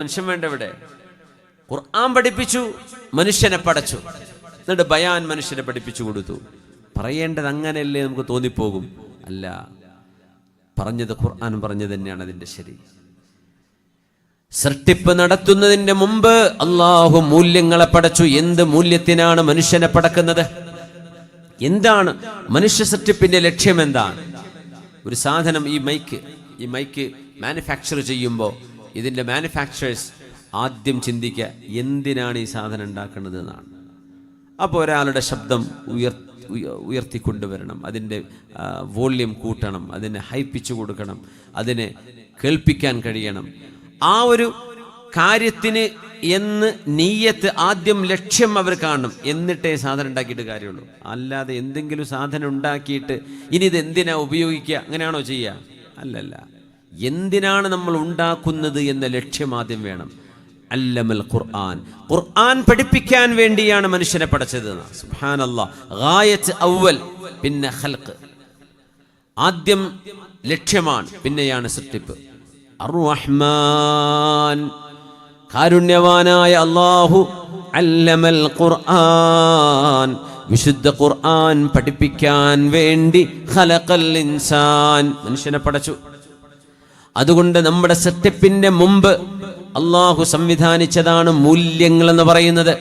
മനുഷ്യൻ വേണ്ട ഇവിടെ ഖുർആൻ പഠിപ്പിച്ചു മനുഷ്യനെ പടച്ചു. എന്നിട്ട് ബയാൻ മനുഷ്യനെ പഠിപ്പിച്ചു കൊടുത്തു. പറയേണ്ടത് അങ്ങനെയല്ലേ നമുക്ക് തോന്നിപ്പോകും? അല്ല. പറഞ്ഞത് ഖുർആൻ പറഞ്ഞത് തന്നെയാണ് അതിന്റെ ശരി. സൃഷ്ടിപ്പ് നടത്തുന്നതിന്റെ മുമ്പ് അള്ളാഹു മൂല്യങ്ങളെ പടച്ചു. എന്ത് മൂല്യത്തിനാണ് മനുഷ്യനെ പടക്കുന്നത്? എന്താണ് മനുഷ്യ സൃഷ്ടിപ്പിന്റെ ലക്ഷ്യം എന്താണ്? ഒരു സാധനം ഈ മൈക്ക് ഈ മൈക്ക് മാനുഫാക്ചർ ചെയ്യുമ്പോൾ ഇതിന്റെ മാനുഫാക്ചറേഴ്സ് ആദ്യം ചിന്തിക്കുക എന്തിനാണ് ഈ സാധനം ഉണ്ടാക്കുന്നത് എന്നാണ്. അപ്പോൾ ഒരാളുടെ ശബ്ദം ഉയർ ഉയ- ഉയർത്തിക്കൊണ്ടുവരണം. അതിന്റെ വോള്യം കൂട്ടണം. അതിനെ ഹൈപ്പിച്ചു കൊടുക്കണം. അതിനെ കേൾപ്പിക്കാൻ കഴിയണം. ആ ഒരു കാര്യത്തിന് എന്ന് നീയത്ത് ആദ്യം ലക്ഷ്യം അവർ കാണണം. എന്നിട്ടേ സാധനം ഉണ്ടാക്കിയിട്ട് കാര്യമുള്ളൂ. അല്ലാതെ എന്തെങ്കിലും സാധനം ഉണ്ടാക്കിയിട്ട് ഇനി ഇത് എന്തിനാ ഉപയോഗിക്കുക? അങ്ങനെയാണോ ചെയ്യുക? അല്ലല്ല. എന്തിനാണ് നമ്മൾ ഉണ്ടാക്കുന്നത് എന്ന ലക്ഷ്യം ആദ്യം വേണം. അല്ലമൽ ഖുർആൻ. ഖുർആൻ പഠിപ്പിക്കാൻ വേണ്ടിയാണ് മനുഷ്യനെ പഠിച്ചത് അവൽ പിന്നെ ഖൽഖ്. ആദ്യം ലക്ഷ്യമാണ് പിന്നെയാണ് സൃഷ്ടിപ്പ്. കാരുണ്യവാനായ അള്ളാഹു അല്ലമൽ ഖുർആൻ. വിശുദ്ധ ഖുർആൻ പഠിപ്പിക്കാൻ വേണ്ടി ഇൻസാൻ. മനുഷ്യനെ പടച്ചു. അതുകൊണ്ട് നമ്മുടെ സെറ്റപ്പിന്റെ മുമ്പ് അള്ളാഹു സംവിധാനിച്ചതാണ് മൂല്യങ്ങൾ എന്ന് പറയുന്നത്.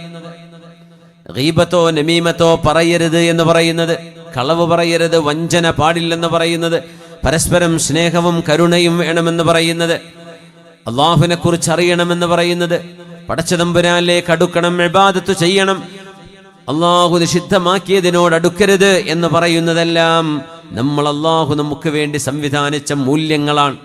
റീബത്തോ നമീമത്തോ പറയരുത് എന്ന് പറയുന്നത്. കളവ് പറയരുത് വഞ്ചന പാടില്ലെന്ന് പറയുന്നത്. പരസ്പരം സ്നേഹവും കരുണയും വേണമെന്ന് പറയുന്നത്. അള്ളാഹുവിനെ കുറിച്ച് അറിയണമെന്ന് പറയുന്നത്. പടച്ചതമ്പുരാനിലേക്ക് അടുക്കണം ഇബാദത്ത് ചെയ്യണം. അള്ളാഹു നിഷിദ്ധമാക്കിയതിനോട് അടുക്കരുത് എന്ന് പറയുന്നതെല്ലാം നമ്മൾ അള്ളാഹു നമുക്ക് വേണ്ടി സംവിധാനിച്ച മൂല്യങ്ങളാണ്.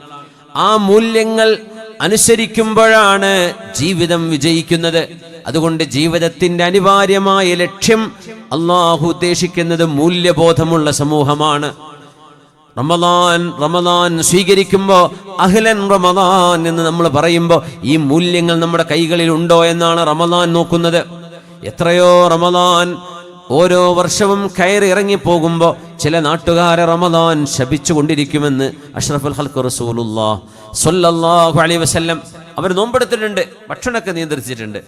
ആ മൂല്യങ്ങൾ അനുസരിക്കുമ്പോഴാണ് ജീവിതം വിജയിക്കുന്നത്. അതുകൊണ്ട് ജീവിതത്തിന്റെ അനിവാര്യമായ ലക്ഷ്യം അള്ളാഹു ഉദ്ദേശിക്കുന്നത് മൂല്യബോധമുള്ള സമൂഹമാണ്. റമദാൻ റമദാൻ സ്വീകരിക്കുമ്പോൾ അഹ്ലൻ റമദാൻ എന്ന് നമ്മൾ പറയുമ്പോൾ ഈ മൂല്യങ്ങൾ നമ്മുടെ കൈകളിൽ ഉണ്ടോ എന്നാണ് റമദാൻ നോക്കുന്നത്. എത്രയോ റമദാൻ ഓരോ വർഷവും കയറി ഇറങ്ങി പോകുമ്പോൾ ചില നാട്ടുകാരെ റമദാൻ ശപിച്ചുകൊണ്ടിരിക്കുമെന്ന് അഷ്റഫുൽ ഹൽക്ക് റസൂലുല്ലാ സൊല്ലാഹു അലൈ വസല്ലം അവർ നോമ്പെടുത്തിട്ടുണ്ട് ഭക്ഷണമൊക്കെ നിയന്ത്രിച്ചിട്ടുണ്ട്.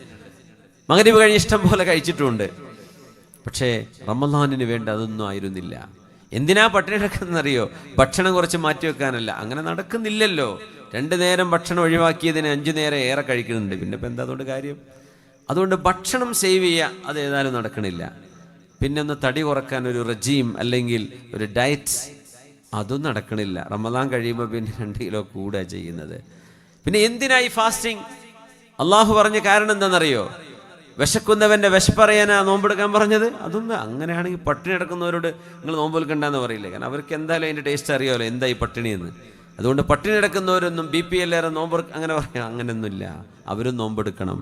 മകരീവ് കഴിഞ്ഞ് ഇഷ്ടം പോലെ കഴിച്ചിട്ടുമുണ്ട് പക്ഷേ റമദാനിന് വേണ്ട അതൊന്നും ആയിരുന്നില്ല. എന്തിനാ പട്ടിണി കിടക്കുന്നറിയോ ഭക്ഷണം കുറച്ച് മാറ്റി വെക്കാനല്ല. അങ്ങനെ നടക്കുന്നില്ലല്ലോ. രണ്ടു നേരം ഭക്ഷണം ഒഴിവാക്കിയതിന് അഞ്ചു നേരം ഏറെ കഴിക്കുന്നുണ്ട്. പിന്നെ ഇപ്പം എന്താ അതുകൊണ്ട് കാര്യം? അതുകൊണ്ട് ഭക്ഷണം സേവ് ചെയ്യുക അത് ഏതായാലും നടക്കണില്ല. പിന്നെ ഒന്ന് തടി കുറയ്ക്കാൻ ഒരു റജീം അല്ലെങ്കിൽ ഒരു ഡയറ്റ് അതും നടക്കണില്ല. റമദാൻ കഴിയുമ്പോൾ പിന്നെ രണ്ട് കിലോ കൂടുക ചെയ്യുന്നത്. പിന്നെ എന്തിനായി ഫാസ്റ്റിംഗ് അള്ളാഹു പറഞ്ഞ കാരണം എന്താണെന്നറിയോ? വിശക്കുന്നവന്റെ വിശപ്പറിയാനാ നോമ്പെടുക്കാൻ പറഞ്ഞത്? അതൊന്നും അങ്ങനെയാണെങ്കിൽ പട്ടിണി കിടക്കുന്നവരോട് നിങ്ങൾ നോമ്പ് എടുക്കണ്ടെന്ന് പറയില്ലേ? കാരണം അവർക്ക് എന്തായാലും അതിന്റെ ടേസ്റ്റ് അറിയാമല്ലോ എന്തായി പട്ടിണി എന്ന് അതുകൊണ്ട് പട്ടിണി കിടക്കുന്നവരൊന്നും ബി പി എല്ലാവരും നോമ്പ് അങ്ങനെ പറയാം അങ്ങനെയൊന്നുമില്ല. അവരും നോമ്പെടുക്കണം.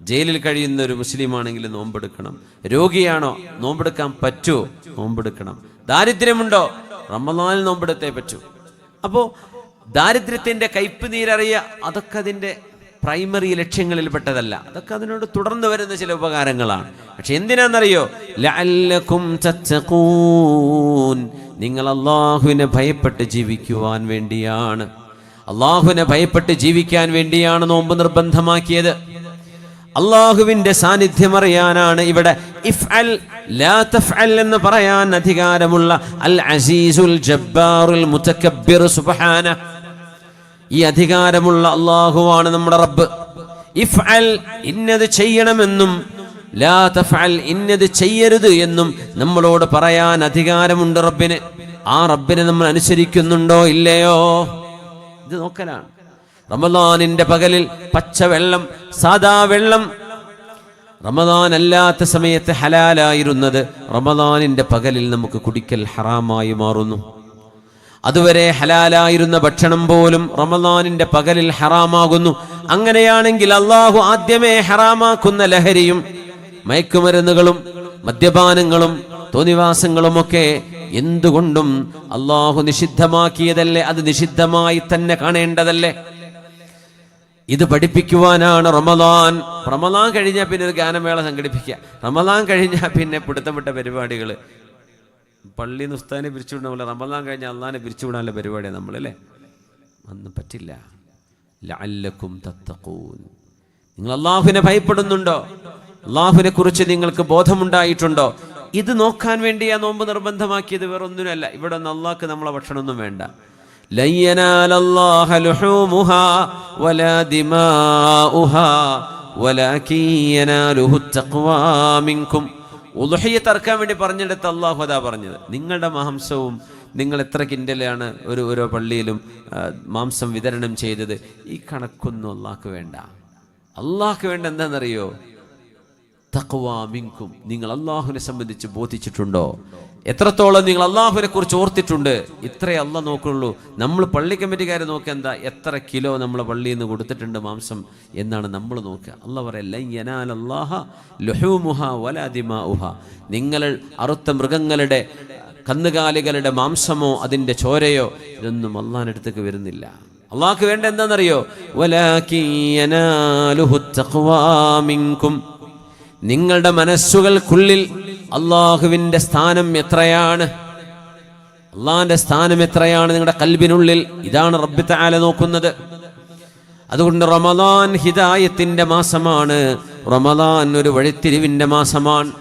ജയിലിൽ കഴിയുന്ന ഒരു മുസ്ലിം ആണെങ്കിൽ നോമ്പെടുക്കണം. രോഗിയാണോ നോമ്പെടുക്കാൻ പറ്റുമോ നോമ്പെടുക്കണം. ദാരിദ്ര്യമുണ്ടോ? റമദാനിൽ നോമ്പെടുത്തേ പറ്റൂ. അപ്പോൾ ദാരിദ്ര്യത്തിന്റെ കയ്പ് നീരറിയ അതൊക്കെ അതിന്റെ പ്രൈമറി ലക്ഷ്യങ്ങളിൽ പെട്ടതല്ല അതൊക്കെ അതിനോട് തുടർന്ന് വരുന്ന ചില ഉപകാരങ്ങളാണ്. പക്ഷെ എന്തിനാണെന്നറിയോ നിങ്ങൾ അള്ളാഹുവിനെ ഭയപ്പെട്ട് ജീവിക്കുവാൻ വേണ്ടിയാണ്. അള്ളാഹുവിനെ ഭയപ്പെട്ട് ജീവിക്കാൻ വേണ്ടിയാണ് നോമ്പ് നിർബന്ധമാക്കിയത്. അള്ളാഹുവിന്റെ സാന്നിധ്യം അറിയാനാണ് ഇവിടെ ഇഫ് അൽ ലാ തഫ്അൽ എന്ന് പറയാൻ അധികാരമുള്ള അൽ അസീസുൽ ജബ്ബാറുൽ മുതക്കബ്ബിർ സുബ്ഹാന. ഈ അധികാരമുള്ള അള്ളാഹുവാണ് നമ്മുടെ റബ്ബ്. ഇഫ് അൽ ഇന്നത് ചെയ്യണമെന്നും ലാ തഫ്അൽ ഇന്നത് ചെയ്യരുത് എന്നും നമ്മളോട് പറയാൻ അധികാരമുണ്ട് റബ്ബിന്. ആ റബ്ബിനെ നമ്മൾ അനുസരിക്കുന്നുണ്ടോ ഇല്ലയോ? ഇത് നോക്കലാണ്. റമദാനിന്റെ പകലിൽ പച്ചവെള്ളം സാദാ വെള്ളം. റമദാൻ അല്ലാത്ത സമയത്ത് ഹലാലായിരുന്നത് റമദാനിന്റെ പകലിൽ നമുക്ക് കുടിക്കൽ ഹറാമായി മാറുന്നു. അതുവരെ ഹലാലായിരുന്ന ഭക്ഷണം പോലും റമദാനിന്റെ പകലിൽ ഹറാമാകുന്നു. അങ്ങനെയാണെങ്കിൽ അള്ളാഹു ആദ്യമേ ഹറാമാക്കുന്ന ലഹരിയും മയക്കുമരുന്നുകളും മദ്യപാനങ്ങളും തോന്നിവാസങ്ങളുമൊക്കെ എന്തുകൊണ്ടും അള്ളാഹു നിഷിദ്ധമാക്കിയതല്ലേ? അത് നിഷിദ്ധമായി തന്നെ കാണേണ്ടതല്ലേ? ഇത് പഠിപ്പിക്കുവാനാണ് റമദാൻ. റമദാൻ കഴിഞ്ഞാൽ പിന്നെ ഒരു ഗാനമേള സംഘടിപ്പിക്കുക. റമദാൻ കഴിഞ്ഞാൽ പിന്നെ പിടുത്തപ്പെട്ട പരിപാടികൾ പള്ളി നുസ്താനെ പിരിച്ചുവിടുന്ന പോലെ റമദാൻ കഴിഞ്ഞാൽ അള്ളാനെ പിരിച്ചുവിടാനുള്ള പരിപാടിയാണ് നമ്മളല്ലേ? അന്ന് പറ്റില്ല. ലഅല്ലക്കും തത്തഖൂൻ. നിങ്ങൾ അള്ളാഹുവിനെ ഭയപ്പെടുന്നുണ്ടോ? അള്ളാഹുവിനെ കുറിച്ച് നിങ്ങൾക്ക് ബോധമുണ്ടായിട്ടുണ്ടോ? ഇത് നോക്കാൻ വേണ്ടിയാ നോമ്പ് നിർബന്ധമാക്കിയത്. വേറൊന്നിനല്ല ഇവിടെ ഒന്ന് നമ്മളെ ഭക്ഷണമൊന്നും വേണ്ട. ലൻ ينال الله لحومها വലാ ദിമാഉഹാ ولكن يناله التقوى منكم. തർക്കാൻ വേണ്ടി പറഞ്ഞെടുത്ത് അള്ളാഹു അതാ പറഞ്ഞത്. നിങ്ങളുടെ മാംസവും നിങ്ങൾ എത്ര കിൻഡലാണ് ഒരു ഓരോ പള്ളിയിലും മാംസം വിതരണം ചെയ്തത്? ഈ കണക്കൊന്നും അള്ളാഹ്ക്ക് വേണ്ട. അള്ളാഹ്ക്ക് വേണ്ട എന്താണെന്നറിയോ തഖ്വാ മിൻകും. നിങ്ങൾ അള്ളാഹുവിനെ സംബന്ധിച്ച് ബോധിച്ചിട്ടുണ്ടോ? എത്രത്തോളം നിങ്ങൾ അള്ളാഹുവിനെ കുറിച്ച് ഓർത്തിട്ടുണ്ട്? ഇത്രേ അല്ല നോക്കുള്ളൂ. നമ്മൾ പള്ളി കമ്മിറ്റിക്കാരെ നോക്കുക എന്താ? എത്ര കിലോ നമ്മളെ പള്ളിയിൽ നിന്ന് കൊടുത്തിട്ടുണ്ട് മാംസം എന്നാണ് നമ്മൾ നോക്കുക. അല്ല പറയാ നിങ്ങൾ അറുത്ത മൃഗങ്ങളുടെ കന്നുകാലികളുടെ മാംസമോ അതിന്റെ ചോരയോ ഇതൊന്നും അള്ളാഹിനടുത്തേക്ക് വരുന്നില്ല. അള്ളാഹ്ക്ക് വേണ്ട എന്താണെന്നറിയോ? നിങ്ങളുടെ മനസ്സുകൾക്കുള്ളിൽ അള്ളാഹുവിന്റെ സ്ഥാനം എത്രയാണ്? അള്ളാഹിന്റെ സ്ഥാനം എത്രയാണ് നിങ്ങളുടെ കൽബിനുള്ളിൽ? ഇതാണ് റബ്ബി തആല നോക്കുന്നത്. അതുകൊണ്ട് റമദാൻ ഹിദായത്തിന്റെ മാസമാണ്. റമദാൻ ഒരു വഴിത്തിരിവിന്റെ മാസമാണ്.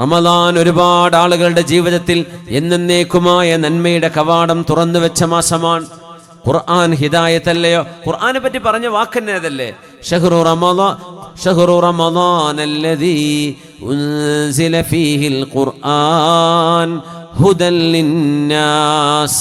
റമദാൻ ഒരുപാട് ആളുകളുടെ ജീവിതത്തിൽ എന്നേക്കുമായ നന്മയുടെ കവാടം തുറന്നു വെച്ച മാസമാണ്. ഖുർആൻ ഹിദായത്തല്ലയോ? ഖുർആനെ പറ്റി പറഞ്ഞ വാക്കന്നെ അതല്ലേ ഷഹ്റു റമദാൻ شهر رمضان الذي أنزل فيه القرآن هدى للناس.